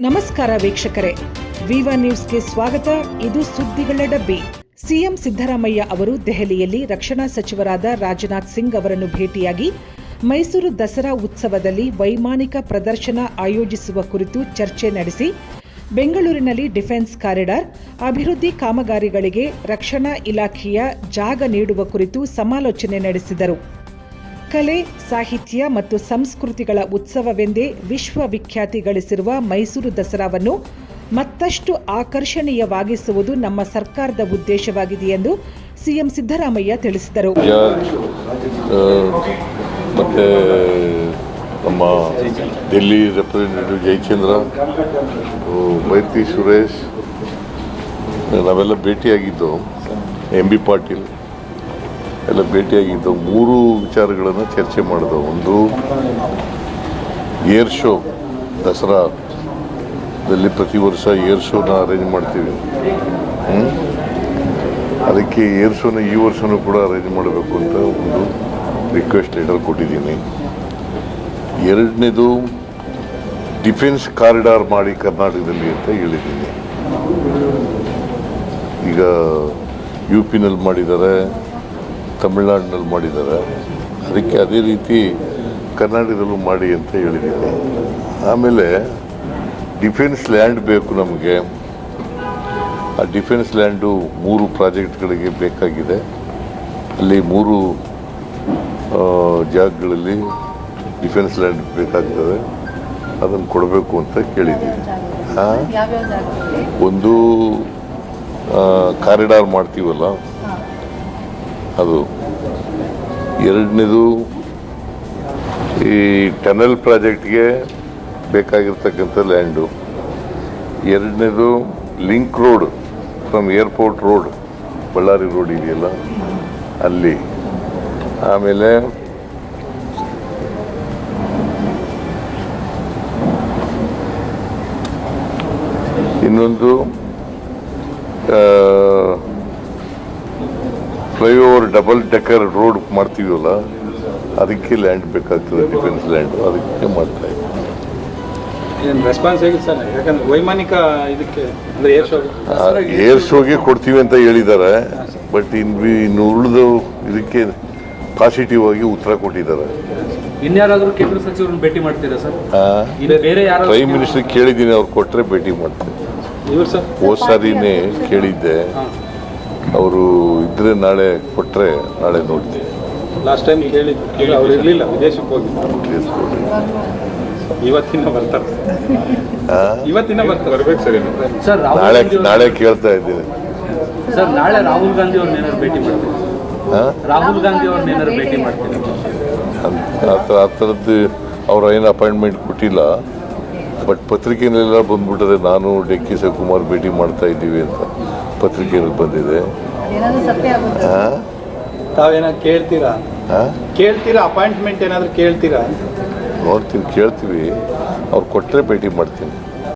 ನಮಸ್ಕಾರ ವೀಕ್ಷಕರೇ. ವಿವಾ ನ್ಯೂಸ್ಗೆ ಸ್ವಾಗತ. ಇದು ಸುದ್ದಿಗಳ ಡಬ್ಬಿ. ಸಿಎಂ ಸಿದ್ದರಾಮಯ್ಯ ಅವರು ದೆಹಲಿಯಲ್ಲಿ ರಕ್ಷಣಾ ಸಚಿವರಾದ ರಾಜನಾಥ್ ಸಿಂಗ್ ಅವರನ್ನು ಭೇಟಿಯಾಗಿ ಮೈಸೂರು ದಸರಾ ಉತ್ಸವದಲ್ಲಿ ವೈಮಾನಿಕ ಪ್ರದರ್ಶನ ಆಯೋಜಿಸುವ ಕುರಿತು ಚರ್ಚೆ ನಡೆಸಿ, ಬೆಂಗಳೂರಿನಲ್ಲಿ ಡಿಫೆನ್ಸ್ ಕಾರಿಡಾರ್, ಅಭಿವೃದ್ಧಿ ಕಾಮಗಾರಿಗಳಿಗೆ ರಕ್ಷಣಾ ಇಲಾಖೆಯ ಜಾಗ ನೀಡುವ ಕುರಿತು ಸಮಾಲೋಚನೆ ನಡೆಸಿದರು. ಕಲೆ, ಸಾಹಿತ್ಯ ಮತ್ತು ಸಂಸ್ಕೃತಿಗಳ ಉತ್ಸವವೆಂದೇ ವಿಶ್ವವಿಖ್ಯಾತಿ ಗಳಿಸಿರುವ ಮೈಸೂರು ದಸರಾವನ್ನು ಮತ್ತಷ್ಟು ಆಕರ್ಷಣೀಯವಾಗಿಸುವುದು ನಮ್ಮ ಸರ್ಕಾರದ ಉದ್ದೇಶವಾಗಿದೆ ಎಂದು ಸಿಎಂ ಸಿದ್ದರಾಮಯ್ಯ ತಿಳಿಸಿದರು. ಮತ್ತು ನಮ್ಮ ಡೆಲ್ಲಿ ರೆಪ್ರೆಸೆಂಟೇಟಿವ್ ಜಯಚಂದ್ರ ಮೈತ್ರಿ ಸುರೇಶ್, ನಾವೆಲ್ಲ ಭೇಟಿಯಾಗಿದ್ದು ಎಂ ಬಿ ಪಾಟೀಲ್. ಎಲ್ಲ ಭೇಟಿಯಾಗಿದ್ದು ಮೂರು ವಿಚಾರಗಳನ್ನು ಚರ್ಚೆ ಮಾಡಿದವು. ಒಂದು, ಏರ್ ಶೋ ದಸರಾದಲ್ಲಿ ಪ್ರತಿ ವರ್ಷ ಏರ್ ಶೋನ ಅರೇಂಜ್ ಮಾಡ್ತೀವಿ? ಅದಕ್ಕೆ ಏರ್ ಶೋನ ಈ ವರ್ಷನೂ ಕೂಡ ಅರೇಂಜ್ ಮಾಡಬೇಕು ಅಂತ ಒಂದು ರಿಕ್ವೆಸ್ಟ್ ಲೆಟರ್ ಕೊಟ್ಟಿದ್ದೀನಿ. ಎರಡನೇದು ಡಿಫೆನ್ಸ್ ಕಾರಿಡಾರ್ ಮಾಡಿ ಕರ್ನಾಟಕದಲ್ಲಿ ಅಂತ ಹೇಳಿದ್ದೀನಿ. ಈಗ ಯು ಪಿನಲ್ಲಿ ಮಾಡಿದ್ದಾರೆ. ತಮಿಳ್ನಾಡಿನಲ್ಲಿ ಮಾಡಿದ್ದಾರೆ. ಅದಕ್ಕೆ ಅದೇ ರೀತಿ ಕರ್ನಾಟಕದಲ್ಲೂ ಮಾಡಿ ಅಂತ ಹೇಳಿದ್ದೀನಿ. ಆಮೇಲೆ ಡಿಫೆನ್ಸ್ ಲ್ಯಾಂಡ್ ಬೇಕು ನಮಗೆ. ಆ ಡಿಫೆನ್ಸ್ ಲ್ಯಾಂಡು ಮೂರು ಪ್ರಾಜೆಕ್ಟ್ಗಳಿಗೆ ಬೇಕಾಗಿದೆ. ಅಲ್ಲಿ ಮೂರು ಜಾಗಗಳಲ್ಲಿ ಡಿಫೆನ್ಸ್ ಲ್ಯಾಂಡ್ ಬೇಕಾಗ್ತದೆ. ಅದನ್ನು ಕೊಡಬೇಕು ಅಂತ ಕೇಳಿದ್ದೀನಿ. ಒಂದು ಕಾರಿಡಾರ್ ಮಾಡ್ತೀವಲ್ಲ? ಅದು ಎರಡನೇದು ಈ ಟನಲ್ ಪ್ರಾಜೆಕ್ಟ್ಗೆ ಬೇಕಾಗಿರ್ತಕ್ಕಂಥ ಲ್ಯಾಂಡು. ಎರಡನೇದು link road, from airport road, Ballari road ಇದೆಯಲ್ಲ, ಅಲ್ಲಿ. ಆಮೇಲೆ ಇನ್ನೊಂದು ಡಬಲ್ ಡೆಕರ್ ರೋಡ್ ಮಾಡ್ತೀವಲ್ಲ ಅದಕ್ಕೆ ಲ್ಯಾಂಡ್ ಬೇಕಾಗ್ತದೆ ಡಿಫೆನ್ಸ್ ಲ್ಯಾಂಡ್ ಅದಕ್ಕೆ ಮಾಡ್ತಾ ರೆಸ್ಪಾನ್ಸ್ ಹೇಗಿದೆ ಸರ್? ಯಾಕಂದ್ರೆ ವೈಮಾನಿಕ ಇದಕ್ಕೆ ಅಂದ್ರೆ ಏರ್ ಶೋಗೆ ಕೊಡ್ತೀವಿ ಅಂತ ಹೇಳಿದ್ದಾರೆ ಬಟ್ ಇನ್ನು ಇನ್ನು ಉಳಿದು ಇದಕ್ಕೆ ಪಾಸಿಟಿವ್ ಆಗಿ ಉತ್ತರ ಕೊಟ್ಟಿದ್ದಾರೆ. ಇನ್ಯಾರಾದರೂ ಕೇಂದ್ರ ಸಚಿವರನ್ನು ಭೇಟಿ ಮಾಡ್ತೀರಾ ಸರ್? ಆ, ಬೇರೆ ಯಾರು ಪ್ರೈಮ್ ಮಿನಿಸ್ಟರ್ ಕೇಳಿದ್ದೀನಿ ಅವ್ರು ಕೊಟ್ಟರೆ ಭೇಟಿ ಮಾಡ್ತೀನಿ. ಹೋದ್ ಸಾರಿನೇ ಕೇಳಿದ್ದೆ. ಅವರು ಇದ್ರೆ ನಾಳೆ ಕೊಟ್ಟರೆ ನಾಳೆ ನೋಡ್ತೀವಿ ಲಾಸ್ಟ್ ಟೈಮ್ ಕೇಳಿದ್ದು ಈಗ ಅವ್ರು ಇರಲಿಲ್ಲ ವಿದೇಶಕ್ಕೆ ಹೋಗಿ. ಇವತ್ತಿನ ಬರ್ತಾರೆ. ಆ? ಇವತ್ತಿನ ಬರ್ತಾರೆ. ಬರ್ಬೇಕು ಸರ್ ಸರ್ ನಾಳೆ ನಾಳೆ ಕೇಳ್ತಾ ಇದ್ದೀನಿ. ಸರ್ ನಾಳೆ ರಾಹುಲ್ ಗಾಂಧಿ ಅವ್ರನ್ನ ಏನಾದ್ರು ಭೇಟಿ ಮಾಡ್ತೀರಾ? ಆ? ರಾಹುಲ್ ಗಾಂಧಿ ಅವ್ರನ್ನ ಏನಾದ್ರು ಭೇಟಿ ಮಾಡ್ತೀರಾ? ಅಂತ ಆ ಥರ- ಆ ಥರದ್ದು ಅವ್ರು ಏನು ಅಪಾಯಿಂಟ್ಮೆಂಟ್ ಕೊಟ್ಟಿಲ್ಲ. ಬಟ್ ಪತ್ರಿಕೆಯಲ್ಲೆಲ್ಲ ಬಂದ್ಬಿಟ್ಟರೆ ನಾನು ಡೆಕ್ಕಿ ಕೆ ಶಿವಕುಮಾರ್ ಭೇಟಿ ಮಾಡ್ತಾ ಇದ್ದೀವಿ ಅಂತ. ಪತ್ರಿಕೆಯಲ್ಲಿ ಬಂದಿದೆ? ತಾವೇನಾದ್ರು ಕೇಳ್ತೀರಾ? ಕೇಳ್ತೀರಾ? ಅಪಾಯಿಂಟ್ಮೆಂಟ್ ಏನಾದರೂ ಕೇಳ್ತೀರಾ? ನೋಡ್ತೀನಿ ಕೇಳ್ತೀವಿ. ಅವ್ರು ಕೊಟ್ಟರೆ ಭೇಟಿ ಮಾಡ್ತೀನಿ.